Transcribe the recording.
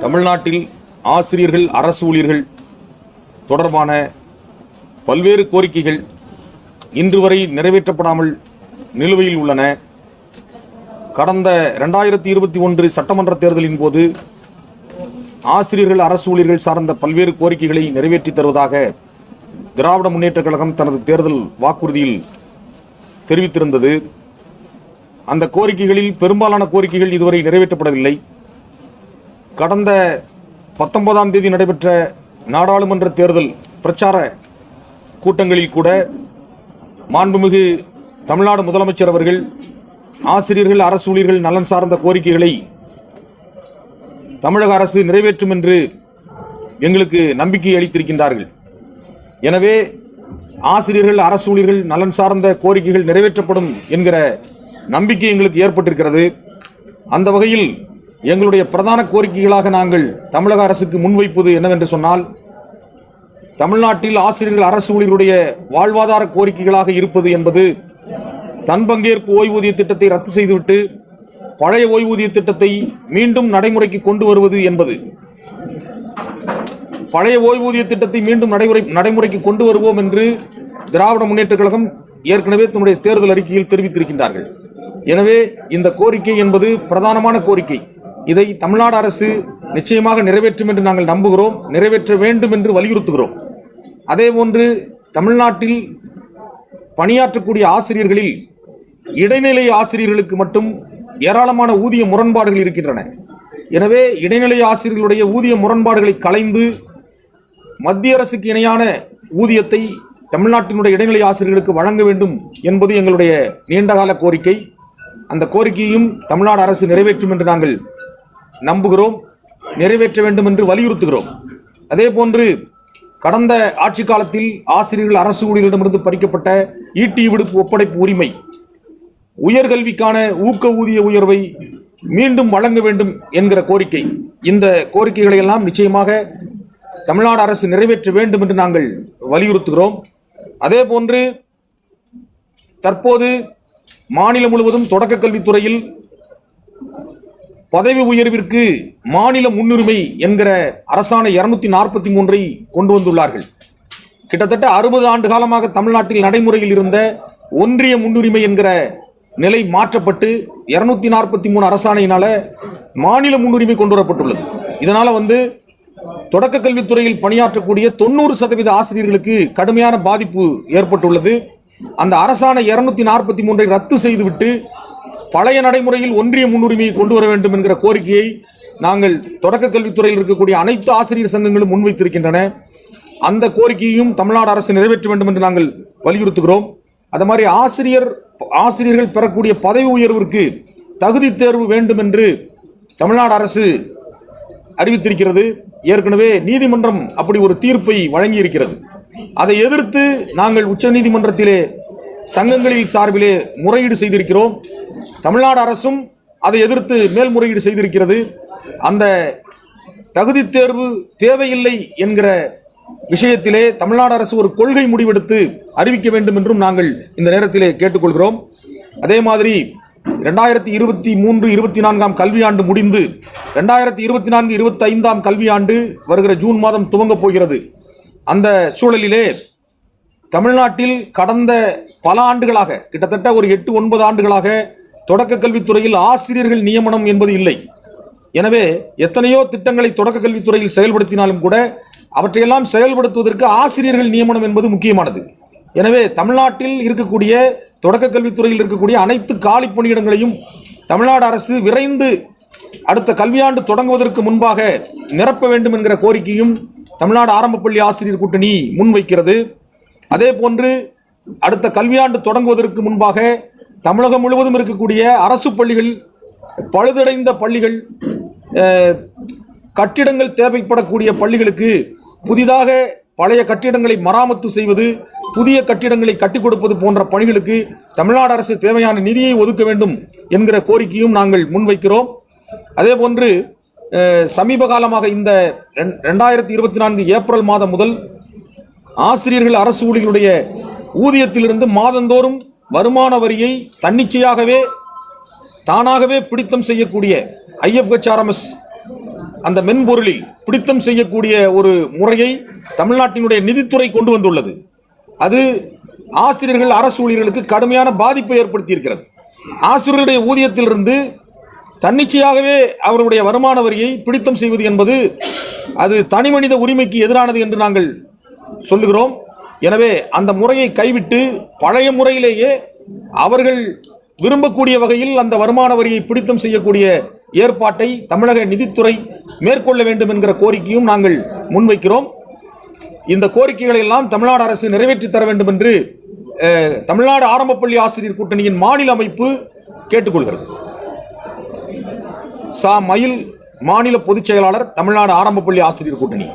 தமிழ்நாட்டில் ஆசிரியர்கள் அரசு ஊழியர்கள் தொடர்பான பல்வேறு கோரிக்கைகள் இன்று வரை நிறைவேற்றப்படாமல் நிலுவையில் உள்ளன. கடந்த ரெண்டாயிரத்தி இருபத்தி ஒன்று சட்டமன்ற தேர்தலின் போது ஆசிரியர்கள் அரசு ஊழியர்கள் சார்ந்த பல்வேறு கோரிக்கைகளை நிறைவேற்றி தருவதாக திராவிட முன்னேற்றக் கழகம் தனது தேர்தல் வாக்குறுதியில் தெரிவித்திருந்தது. அந்த கோரிக்கைகளில் பெரும்பாலான கோரிக்கைகள் இதுவரை நிறைவேற்றப்படவில்லை. கடந்த பத்தொன்பதாம் தேதி நடைபெற்ற நாடாளுமன்ற தேர்தல் பிரச்சார கூட்டங்களில் கூட மாண்புமிகு தமிழ்நாடு முதலமைச்சர் அவர்கள் ஆசிரியர்கள் அரசு ஊழியர்கள் நலன் சார்ந்த கோரிக்கைகளை தமிழக அரசு நிறைவேற்றும் என்று எங்களுக்கு நம்பிக்கை அளித்திருக்கின்றார்கள். எனவே ஆசிரியர்கள் அரசு ஊழியர்கள் நலன் சார்ந்த கோரிக்கைகள் நிறைவேற்றப்படும் என்கிற நம்பிக்கை எங்களுக்கு ஏற்பட்டிருக்கிறது. அந்த வகையில் எங்களுடைய பிரதான கோரிக்கைகளாக நாங்கள் தமிழக அரசுக்கு முன்வைப்பது என்னவென்று சொன்னால் தமிழ்நாட்டில் ஆசிரியர்கள் அரசு ஊழியர்களுடைய வாழ்வாதார கோரிக்கைகளாக இருப்பது என்பது தன் பங்கேற்பு ஓய்வூதிய திட்டத்தை ரத்து செய்துவிட்டு பழைய ஓய்வூதிய திட்டத்தை மீண்டும் நடைமுறைக்கு கொண்டு வருவது என்பது. பழைய ஓய்வூதிய திட்டத்தை மீண்டும் நடைமுறை நடைமுறைக்கு கொண்டு வருவோம் என்று திராவிட முன்னேற்றக் கழகம் ஏற்கனவே தன்னுடைய தேர்தல் அறிக்கையில் தெரிவித்திருக்கின்றார்கள். எனவே இந்த கோரிக்கை என்பது பிரதானமான கோரிக்கை. இதை தமிழ்நாடு அரசு நிச்சயமாக நிறைவேற்றும் என்று நாங்கள் நம்புகிறோம் நிறைவேற்ற வேண்டும் என்று வலியுறுத்துகிறோம். அதேபோன்று தமிழ்நாட்டில் பணியாற்றக்கூடிய ஆசிரியர்களில் இடைநிலை ஆசிரியர்களுக்கு மட்டும் ஏராளமான ஊதிய முரண்பாடுகள் இருக்கின்றன. எனவே இடைநிலை ஆசிரியர்களுடைய ஊதிய முரண்பாடுகளை களைந்து மத்திய அரசுக்கு இணையான ஊதியத்தை தமிழ்நாட்டினுடைய இடைநிலை ஆசிரியர்களுக்கு வழங்க வேண்டும் என்பது எங்களுடைய நீண்டகால கோரிக்கை. அந்த கோரிக்கையையும் தமிழ்நாடு அரசு நிறைவேற்றும் என்று நாங்கள் நம்புகிறோம் நிறைவேற்ற வேண்டும் என்று வலியுறுத்துகிறோம். அதே போன்று கடந்த ஆட்சி காலத்தில் ஆசிரியர்கள் அரசு ஊழியர்களிடமிருந்து பறிக்கப்பட்ட ஈட்டி விடுப்பு ஒப்படைப்பு உரிமை உயர்கல்விக்கான ஊக்க ஊதிய உயர்வை மீண்டும் வழங்க வேண்டும் என்கிற கோரிக்கை. இந்த கோரிக்கைகளை எல்லாம் நிச்சயமாக தமிழ்நாடு அரசு நிறைவேற்ற வேண்டும் என்று நாங்கள் வலியுறுத்துகிறோம். அதே போன்று தற்போது மாநிலம் முழுவதும் தொடக்க கல்வித்துறையில் பதவி உயர்விற்கு மாநில முன்னுரிமை என்கிற அரசாணை இருநூத்தி நாற்பத்தி மூன்றை கொண்டு வந்துள்ளார்கள். கிட்டத்தட்ட அறுபது ஆண்டு காலமாக தமிழ்நாட்டில் நடைமுறையில் இருந்த ஒன்றிய முன்னுரிமை என்கிற நிலை மாற்றப்பட்டு இருநூத்தி நாற்பத்தி மூணு அரசாணையினால் மாநில முன்னுரிமை கொண்டு வரப்பட்டுள்ளது. இதனால் வந்து தொடக்க கல்வித்துறையில் பணியாற்றக்கூடிய தொண்ணூறு சதவீத ஆசிரியர்களுக்கு கடுமையான பாதிப்பு ஏற்பட்டுள்ளது. அந்த அரசாணை இரநூத்தி நாற்பத்தி மூன்றை ரத்து செய்துவிட்டு பழைய நடைமுறையில் ஒன்றிய முன்னுரிமையை கொண்டு வர வேண்டும் என்கிற கோரிக்கையை நாங்கள் தொடக்க கல்வித்துறையில் இருக்கக்கூடிய அனைத்து ஆசிரியர் சங்கங்களும் முன்வைத்திருக்கின்றன. அந்த கோரிக்கையையும் தமிழ்நாடு அரசு நிறைவேற்ற வேண்டும் என்று நாங்கள் வலியுறுத்துகிறோம். அது மாதிரி ஆசிரியர் ஆசிரியர்கள் பெறக்கூடிய பதவி உயர்விற்கு தகுதி தேர்வு வேண்டும் என்று தமிழ்நாடு அரசு அறிவித்திருக்கிறது. ஏற்கனவே நீதிமன்றம் அப்படி ஒரு தீர்ப்பை வழங்கியிருக்கிறது. அதை எதிர்த்து நாங்கள் உச்சநீதிமன்றத்திலே சங்கங்களில் சார்பிலே முறையீடு செய்திருக்கிறோம். தமிழ்நாடு அரசும் அதை எதிர்த்து மேல்முறையீடு செய்திருக்கிறது. அந்த தகுதி தேர்வு தேவையில்லை என்கிற விஷயத்திலே தமிழ்நாடு அரசு ஒரு கொள்கை முடிவெடுத்து அறிவிக்க வேண்டும் என்றும் நாங்கள் இந்த நேரத்திலே கேட்டுக்கொள்கிறோம். அதே மாதிரி ரெண்டாயிரத்தி இருபத்தி மூன்று இருபத்தி நான்காம் கல்வியாண்டு முடிந்து ரெண்டாயிரத்தி இருபத்தி நான்கு இருபத்தி ஐந்தாம் கல்வியாண்டு வருகிற ஜூன் மாதம் துவங்கப் போகிறது. அந்த சூழலிலே தமிழ்நாட்டில் கடந்த பல ஆண்டுகளாக கிட்டத்தட்ட ஒரு எட்டு ஒன்பது ஆண்டுகளாக தொடக்க கல்வித்துறையில் ஆசிரியர்கள் நியமனம் என்பது இல்லை. எனவே எத்தனையோ திட்டங்களை தொடக்க கல்வித்துறையில் செயல்படுத்தினாலும் கூட அவற்றையெல்லாம் செயல்படுத்துவதற்கு ஆசிரியர்கள் நியமனம் என்பது முக்கியமானது. எனவே தமிழ்நாட்டில் இருக்கக்கூடிய தொடக்க கல்வித்துறையில் இருக்கக்கூடிய அனைத்து காலி பணியிடங்களையும் தமிழ்நாடு அரசு விரைந்து அடுத்த கல்வியாண்டு தொடங்குவதற்கு முன்பாக நிரப்ப வேண்டும் என்கிற கோரிக்கையும் தமிழ்நாடு ஆரம்பப்பள்ளி ஆசிரியர் கூட்டணி முன்வைக்கிறது. அதே போன்று அடுத்த கல்வியாண்டு தொடங்குவதற்கு முன்பாக தமிழகம் முழுவதும் இருக்கக்கூடிய அரசு பள்ளிகள் பழுதடைந்த பள்ளிகள் கட்டிடங்கள் தேவைப்படக்கூடிய பள்ளிகளுக்கு புதிதாக பழைய கட்டிடங்களை மராமத்து செய்வது புதிய கட்டிடங்களை கட்டிக் கொடுப்பது போன்ற பணிகளுக்கு தமிழ்நாடு அரசு தேவையான நிதியை ஒதுக்க வேண்டும் என்கிற கோரிக்கையும் நாங்கள் முன்வைக்கிறோம். அதே போன்று சமீப காலமாக இந்த ரெண்டாயிரத்தி இருபத்தி நான்கு ஏப்ரல் மாதம் முதல் ஆசிரியர்கள் அரசு ஊழியர்களுடைய ஊதியத்திலிருந்து மாதந்தோறும் வருமான வரியை தன்னிச்சையாகவே தானாகவே பிடித்தம் செய்யக்கூடிய ஐஎஃப்ஹெச்ஆர்எம்எஸ் அந்த மென்பொருளில் பிடித்தம் செய்யக்கூடிய ஒரு முறையை தமிழ்நாட்டினுடைய நிதித்துறை கொண்டு வந்துள்ளது. அது ஆசிரியர்கள் அரசு ஊழியர்களுக்கு கடுமையான பாதிப்பை ஏற்படுத்தி இருக்கிறது ஆசிரியர்களுடைய ஊதியத்திலிருந்து தன்னிச்சையாகவே அவருடைய வருமான வரியை பிடித்தம் செய்வது என்பது அது தனிமனித உரிமைக்கு எதிரானது என்று நாங்கள் சொல்லுகிறோம். எனவே அந்த முறையை கைவிட்டு பழைய முறையிலேயே அவர்கள் விரும்பக்கூடிய வகையில் அந்த வருமான வரியை பிடித்தம் செய்யக்கூடிய ஏற்பாட்டை தமிழக நிதித்துறை மேற்கொள்ள வேண்டும் என்கிற கோரிக்கையும் நாங்கள் முன்வைக்கிறோம். இந்த கோரிக்கைகளை எல்லாம் தமிழ்நாடு அரசு நிறைவேற்றி தர வேண்டும் என்று தமிழ்நாடு ஆரம்பப்பள்ளி ஆசிரியர் கூட்டணியின் மாநில அமைப்பு கேட்டுக்கொள்கிறது. சா. மயில் மாநில பொதுச் செயலாளர் தமிழ்நாடு ஆரம்பப்பள்ளி ஆசிரியர் கூட்டணி.